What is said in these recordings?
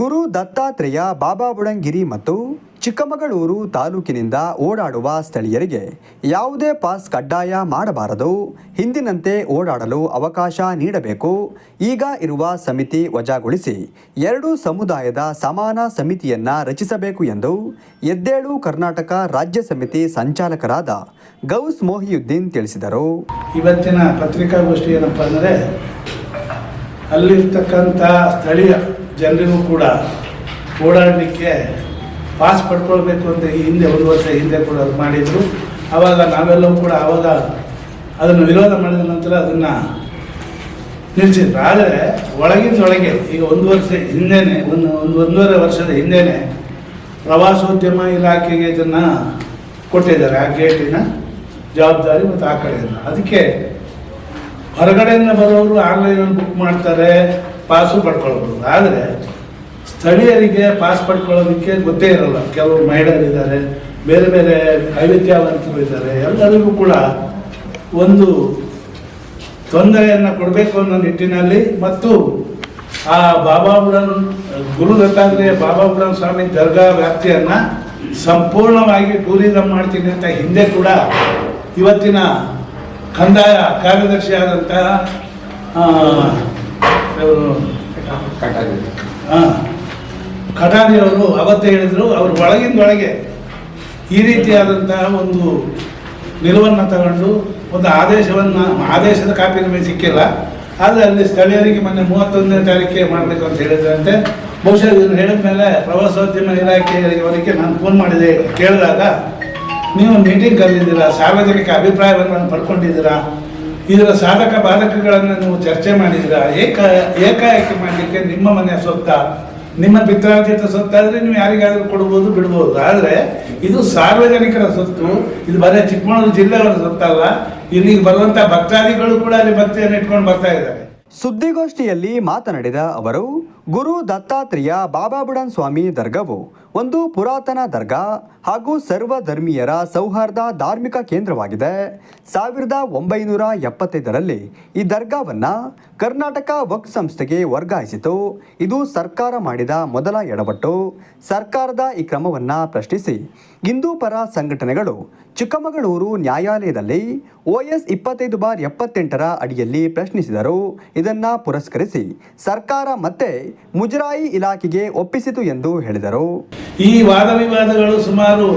ಗುರು ದತ್ತಾತ್ರೇಯ ಬಾಬಾ ಬುಡಂಗಿರಿ ಮತ್ತು ಚಿಕ್ಕಮಗಳೂರು ತಾಲೂಕಿನಿಂದ ಓಡಾಡುವ ಸ್ಥಳೀಯರಿಗೆ ಯಾವುದೇ ಪಾಸ್ ಕಡ್ಡಾಯ ಮಾಡಬಾರದು. ಹಿಂದಿನಂತೆ ಓಡಾಡಲು ಅವಕಾಶ ನೀಡಬೇಕು. ಈಗ ಇರುವ ಸಮಿತಿ ವಜಾಗೊಳಿಸಿ ಎರಡು ಸಮುದಾಯದ ಸಮಾನ ಸಮಿತಿಯನ್ನು ರಚಿಸಬೇಕು ಎಂದು ಎದ್ದೇಳು ಕರ್ನಾಟಕ ರಾಜ್ಯ ಸಮಿತಿ ಸಂಚಾಲಕರಾದ ಗೌಸ್ ಮೊಹಿಯುದ್ದೀನ್ ತಿಳಿಸಿದರು. ಇವತ್ತಿನ ಪತ್ರಿಕಾಗೋಷ್ಠಿ ಏನಪ್ಪ ಅಂದರೆ ಅಲ್ಲಿರ್ತಕ್ಕಂಥ ಸ್ಥಳೀಯ ಜನರಿಗೂ ಕೂಡ ಓಡಾಡಲಿಕ್ಕೆ ಪಾಸ್ ಪಡ್ಕೊಳ್ಬೇಕು ಅಂತ ಹಿಂದೆ ಒಂದು ವರ್ಷ ಹಿಂದೆ ಕೂಡ ಅದು ಮಾಡಿದರು. ಆವಾಗ ನಾವೆಲ್ಲವೂ ಕೂಡ ಆವಾಗ ಅದನ್ನು ವಿರೋಧ ಮಾಡಿದ ನಂತರ ಅದನ್ನು ನಿಲ್ಲಿಸಿದ್ರು. ಆದರೆ ಒಳಗಿಂದೊಳಗೆ ಈಗ ಒಂದು ವರ್ಷ ಹಿಂದೆನೇ, ಒಂದು ಒಂದು ಒಂದೂವರೆ ವರ್ಷದ ಹಿಂದೆನೇ ಪ್ರವಾಸೋದ್ಯಮ ಇಲಾಖೆಗೆ ಇದನ್ನು ಕೊಟ್ಟಿದ್ದಾರೆ. ಆ ಗೇಟಿನ ಜವಾಬ್ದಾರಿ ಮತ್ತು ಆ ಕಡೆಯನ್ನು ಅದಕ್ಕೆ ಹೊರಗಡೆಯಿಂದ ಬರೋರು ಆನ್ಲೈನಲ್ಲಿ ಬುಕ್ ಮಾಡ್ತಾರೆ. ಪಾಸು ಪಡ್ಕೊಳ್ಬೋದು ಆದರೆ ಸ್ಥಳೀಯರಿಗೆ ಪಾಸ್ ಪಡ್ಕೊಳ್ಳೋದಕ್ಕೆ ಗೊತ್ತೇ ಇರಲ್ಲ. ಕೆಲವರು ಮಹಿಳೆಯರಿದ್ದಾರೆ ಬೇರೆ ಬೇರೆ ವೈವಿಧ್ಯವಂತರು ಇದ್ದಾರೆ. ಎಲ್ಲರಿಗೂ ಕೂಡ ಒಂದು ತೊಂದರೆಯನ್ನು ಕೊಡಬೇಕು ಅನ್ನೋ ನಿಟ್ಟಿನಲ್ಲಿ ಮತ್ತು ಆ ಬಾಬಾ ಬುಡನ್, ಗುರು ದತ್ತಾತ್ರೇಯ ಬಾಬಾ ಬುಡನ್ ಸ್ವಾಮಿ ದರ್ಗಾ ವ್ಯಾಪ್ತಿಯನ್ನು ಸಂಪೂರ್ಣವಾಗಿ ಟೂರಿಸಂ ಮಾಡ್ತೀನಿ ಅಂತ ಹಿಂದೆ ಕೂಡ ಇವತ್ತಿನ ಕಂದಾಯ ಕಾರ್ಯದರ್ಶಿ ಆದಂತಹ ಆ, ಹೇಳಿದ್ರು ಕಟಾರಿ ಅವರು ಅವತ್ತೇ ಹೇಳಿದರು ಅವರು ಒಳಗಿಂದೊಳಗೆ ಈ ರೀತಿಯಾದಂತಹ ಒಂದು ನಿಲುವನ್ನು ತಗೊಂಡು ಒಂದು ಆದೇಶವನ್ನು ಆದೇಶದ ಕಾಪಿ ನಮಗೆ ಸಿಕ್ಕಿಲ್ಲ. ಆದರೆ ಅಲ್ಲಿ ಸ್ಥಳೀಯರಿಗೆ ಮೊನ್ನೆ ಮೂವತ್ತೊಂದನೇ ತಾರೀಕಿಗೆ ಮಾಡಬೇಕು ಅಂತ ಹೇಳಿದ್ರಂತೆ. ಬಹುಶಃ ಇದನ್ನು ಹೇಳಿದ ಮೇಲೆ ಪ್ರವಾಸೋದ್ಯಮ ಇಲಾಖೆಯವರಿಗೆ ನಾನು ಫೋನ್ ಮಾಡಿದೆ. ಕೇಳಿದಾಗ ನೀವು ಮೀಟಿಂಗ್ ಕರೆದಿದ್ದೀರಾ? ಸಾರ್ವಜನಿಕ ಅಭಿಪ್ರಾಯವನ್ನು ಪಡ್ಕೊಂಡಿದ್ದೀರಾ? ಇದರ ಸಾಧಕ ಬಾಧಕಗಳನ್ನು ನೀವು ಚರ್ಚೆ ಮಾಡಿದ್ರ, ಏಕ, ಏಕಾಏಕಿ ಮಾಡಲಿಕ್ಕೆ ನಿಮ್ಮ ಮನೆಯ ಸೊತ್ತ ನಿಮ್ಮ ಪಿತ್ರಾರ್ಜಿತ ಸೊತ್ತಾದ್ರೆ ನೀವು ಯಾರಿಗಾದರೂ ಕೊಡ್ಬೋದು, ಬಿಡ್ಬೋದು. ಆದರೆ ಇದು ಸಾರ್ವಜನಿಕರ ಸೊತ್ತು ಇದು ಬರೀ ಚಿಕ್ಕಮಗಳೂರು ಜಿಲ್ಲೆಯವರ ಸೊತ್ತಲ್ಲ ಇಲ್ಲಿಗೆ ಬರುವಂಥ ಭಕ್ತಾದಿಗಳು ಕೂಡ ಅಲ್ಲಿ ಭಕ್ತಿಯನ್ನು ಇಟ್ಕೊಂಡು ಬರ್ತಾ ಇದ್ದಾರೆ. ಸುದ್ದಿಗೋಷ್ಠಿಯಲ್ಲಿ ಮಾತನಾಡಿದ ಅವರು ಗುರು ದತ್ತಾತ್ರೇಯ ಬಾಬಾ ಬುಡನ್ ಸ್ವಾಮಿ ದರ್ಗಾವು ಒಂದು ಪುರಾತನ ದರ್ಗಾ ಹಾಗೂ ಸರ್ವ ಧರ್ಮೀಯರ ಸೌಹಾರ್ದ ಧಾರ್ಮಿಕ ಕೇಂದ್ರವಾಗಿದೆ. ಸಾವಿರದ ಒಂಬೈನೂರ ಎಪ್ಪತ್ತೈದರಲ್ಲಿ ಈ ದರ್ಗಾವನ್ನ ಕರ್ನಾಟಕ ವಕ್ ಸಂಸ್ಥೆಗೆ ವರ್ಗಾಯಿಸಿತು. ಇದು ಸರ್ಕಾರ ಮಾಡಿದ ಮೊದಲ ಎಡವಟ್ಟು. ಸರ್ಕಾರದ ಈ ಕ್ರಮವನ್ನು ಪ್ರಶ್ನಿಸಿ ಹಿಂದೂ ಪರ ಸಂಘಟನೆಗಳು ಚಿಕ್ಕಮಗಳೂರು ನ್ಯಾಯಾಲಯದಲ್ಲಿ ಓಎಸ್ ಇಪ್ಪತ್ತೈದು ಬಾರ್ ಎಪ್ಪತ್ತೆಂಟರ ಅಡಿಯಲ್ಲಿ ಪ್ರಶ್ನಿಸಿದರು. ಇದನ್ನ ಪುರಸ್ಕರಿಸಿ ಸರ್ಕಾರ ಮತ್ತೆ ಮುಜರಾಯಿ ಇಲಾಖೆಗೆ ಒಪ್ಪಿಸಿತು ಎಂದು ಹೇಳಿದರು. ಈ ವಾದ ವಿವಾದಗಳು ಸುಮಾರು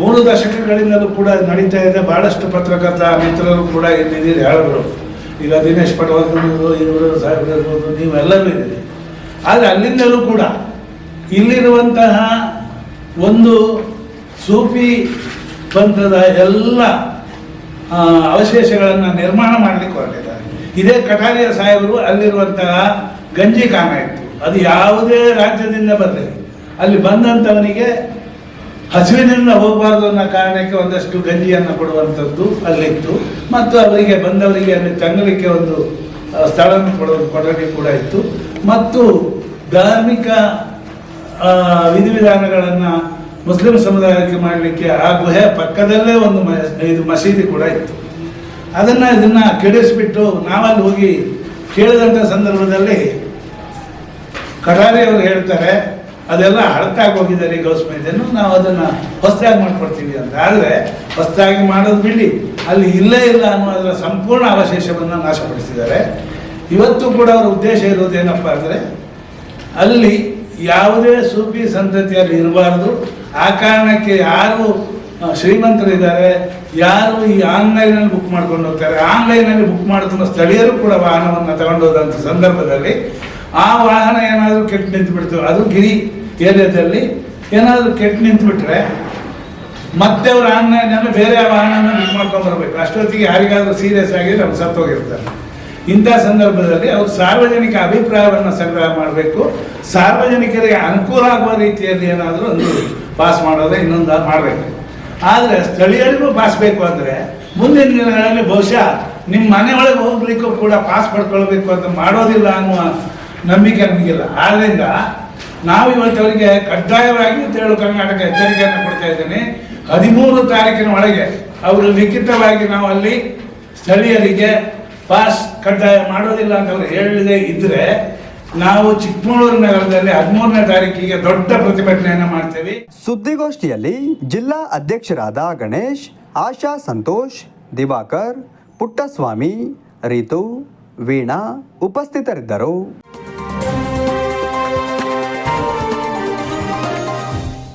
ಮೂರು ದಶಕಗಳಿಂದಲೂ ಕೂಡ ನಡೀತಾ ಇದೆ. ಬಹಳಷ್ಟು ಪತ್ರಕರ್ತ ಮಿತ್ರರು ಕೂಡ ಇಲ್ಲಿದ್ದೀರಿ ಹೇಳಿದ್ರು ಈಗ ದಿನೇಶ್ ಪಟವರ್ಧನ್ ಇವರು ಸಾಹೇಬ್ರು ಇರ್ಬೋದು ನೀವೆಲ್ಲರೂ ಇದ್ದೀರಿ. ಆದರೆ ಅಲ್ಲಿಂದಲೂ ಕೂಡ ಇಲ್ಲಿರುವಂತಹ ಒಂದು ಸೂಫಿ ಪಂಥದ ಎಲ್ಲ ಅವಶೇಷಗಳನ್ನು ನಿರ್ಮಾಣ ಮಾಡಲಿಕ್ಕೆ ಹೊರಟಿದ್ದಾರೆ. ಇದೇ ಕಟಾರಿಯ ಸಾಹೇಬರು ಅಲ್ಲಿರುವಂತಹ ಗಂಜಿ ಕಾಮ ಇತ್ತು. ಅದು ಯಾವುದೇ ರಾಜ್ಯದಿಂದ ಬರಲಿ ಅಲ್ಲಿ ಬಂದಂಥವನಿಗೆ ಹಸಿವಿನಿಂದ ಹೋಗಬಾರ್ದು ಅನ್ನೋ ಕಾರಣಕ್ಕೆ ಒಂದಷ್ಟು ಗಂಜಿಯನ್ನು ಕೊಡುವಂಥದ್ದು ಅಲ್ಲಿತ್ತು. ಮತ್ತು ಅವರಿಗೆ ಬಂದವರಿಗೆ ಅಲ್ಲಿ ತಂಗಲಿಕ್ಕೆ ಒಂದು ಸ್ಥಳವನ್ನು ಕೊಡೋದು ಕೊಡಲಿಕ್ಕೆ ಕೂಡ ಇತ್ತು. ಮತ್ತು ಧಾರ್ಮಿಕ ವಿಧಿವಿಧಾನಗಳನ್ನು ಮುಸ್ಲಿಂ ಸಮುದಾಯಕ್ಕೆ ಮಾಡಲಿಕ್ಕೆ ಆ ಗುಹೆ ಪಕ್ಕದಲ್ಲೇ ಒಂದು ಇದು ಮಸೀದಿ ಕೂಡ ಇತ್ತು. ಅದನ್ನು ಇದನ್ನು ಕೆಡಿಸಿಬಿಟ್ಟು ನಾವಲ್ಲಿ ಹೋಗಿ ಕೇಳಿದಂಥ ಸಂದರ್ಭದಲ್ಲಿ ಕಡಾರಿ ಅವರು ಹೇಳ್ತಾರೆ, ಅದೆಲ್ಲ ಹಳತಾಗಿ ಹೋಗಿದ್ದಾರೆ ಗೌಸ್ ಮೈದನ್ನು ನಾವು ಅದನ್ನು ಹೊಸದಾಗಿ ಮಾಡಿಕೊಡ್ತೀವಿ ಅಂತ. ಆದರೆ ಹೊಸದಾಗಿ ಮಾಡೋದು ಬಿಡಿ, ಅಲ್ಲಿ ಇಲ್ಲೇ ಇಲ್ಲ ಅನ್ನೋದರ ಸಂಪೂರ್ಣ ಅವಶೇಷವನ್ನು ನಾಶಪಡಿಸಿದ್ದಾರೆ. ಇವತ್ತು ಕೂಡ ಅವರ ಉದ್ದೇಶ ಇರೋದೇನಪ್ಪ ಅಂದರೆ, ಅಲ್ಲಿ ಯಾವುದೇ ಸೂಫಿ ಸಂತತಿಯಲ್ಲಿ ಇರಬಾರ್ದು ಆ ಕಾರಣಕ್ಕೆ ಯಾರು ಶ್ರೀಮಂತರಿದ್ದಾರೆ, ಯಾರು ಈ ಆನ್ಲೈನಲ್ಲಿ ಬುಕ್ ಮಾಡ್ಕೊಂಡು ಹೋಗ್ತಾರೆ? ಆನ್ಲೈನಲ್ಲಿ ಬುಕ್ ಮಾಡ್ಕೊಂಡು ಸ್ಥಳೀಯರು ಕೂಡ ವಾಹನವನ್ನು ತಗೊಂಡು ಹೋದಂಥ ಸಂದರ್ಭದಲ್ಲಿ ಆ ವಾಹನ ಏನಾದರೂ ಕೆಟ್ಟು ನಿಂತು ಅದು ಗಿರಿ ಏರಿಯಾದಲ್ಲಿ ಏನಾದರೂ ಕೆಟ್ಟು ನಿಂತುಬಿಟ್ರೆ ಮತ್ತೆ ಅವ್ರು ಆನ್ಲೈನಲ್ಲಿ ಬೇರೆ ವಾಹನನ ಬುಕ್ ಮಾಡ್ಕೊಂಡು ಬರಬೇಕು. ಅಷ್ಟೊತ್ತಿಗೆ ಯಾರಿಗಾದರೂ ಸೀರಿಯಸ್ ಆಗಿ ಅವ್ರು ಸತ್ತೋಗಿರ್ತಾರೆ. ಇಂಥ ಸಂದರ್ಭದಲ್ಲಿ ಅವರು ಸಾರ್ವಜನಿಕ ಅಭಿಪ್ರಾಯವನ್ನು ಸಂಗ್ರಹ ಮಾಡಬೇಕು. ಸಾರ್ವಜನಿಕರಿಗೆ ಅನುಕೂಲ ಆಗುವ ರೀತಿಯಲ್ಲಿ ಏನಾದರೂ ಒಂದು ಪಾಸ್ ಮಾಡೋದೇ ಇನ್ನೊಂದು ಮಾಡಬೇಕು. ಆದರೆ ಸ್ಥಳೀಯರಿಗೂ ಪಾಸ್ ಬೇಕು ಅಂದರೆ ಮುಂದಿನ ದಿನಗಳಲ್ಲಿ ಬಹುಶಃ ನಿಮ್ಮ ಮನೆ ಒಳಗೆ ಹೋಗ್ಲಿಕ್ಕೂ ಕೂಡ ಪಾಸ್ ಪಡ್ಕೊಳ್ಬೇಕು ಅಂತ ಮಾಡೋದಿಲ್ಲ ಅನ್ನುವ ನಂಬಿಕೆ ನಮಗಿಲ್ಲ. ಆದ್ದರಿಂದ ನಾವು ಇವತ್ತು ಅವರಿಗೆ ಕಡ್ಡಾಯವಾಗಿ ತೇಳು ಕರ್ನಾಟಕ ಎಚ್ಚರಿಕೆಯನ್ನು ಕೊಡ್ತಾ ಇದ್ದೀನಿ. ಹದಿಮೂರು ತಾರೀಕಿನ ಒಳಗೆ ಅವರು ಲಿಖಿತವಾಗಿ ನಾವು ಅಲ್ಲಿ ಸ್ಥಳೀಯರಿಗೆ ಪಾಸ್ ಕಡ್ಡಾಯ ಮಾಡೋದಿಲ್ಲ ಅಂತ ಅವ್ರು ಹೇಳದೇ ಇದ್ರೆ ನಾವು ಚಿಕ್ಕಮಗಳೂರು ನಗರದಲ್ಲಿ ಹದಿಮೂರನೇ ತಾರೀಕಿಗೆ ದೊಡ್ಡ ಪ್ರತಿಭಟನೆಯನ್ನು ಮಾಡ್ತೇವೆ. ಸುದ್ದಿಗೋಷ್ಠಿಯಲ್ಲಿ ಜಿಲ್ಲಾ ಅಧ್ಯಕ್ಷರಾದ ಗಣೇಶ್, ಆಶಾ ಸಂತೋಷ್, ದಿವಾಕರ್, ಪುಟ್ಟಸ್ವಾಮಿ, ರೀತು, ವೀಣಾ ಉಪಸ್ಥಿತರಿದ್ದರು.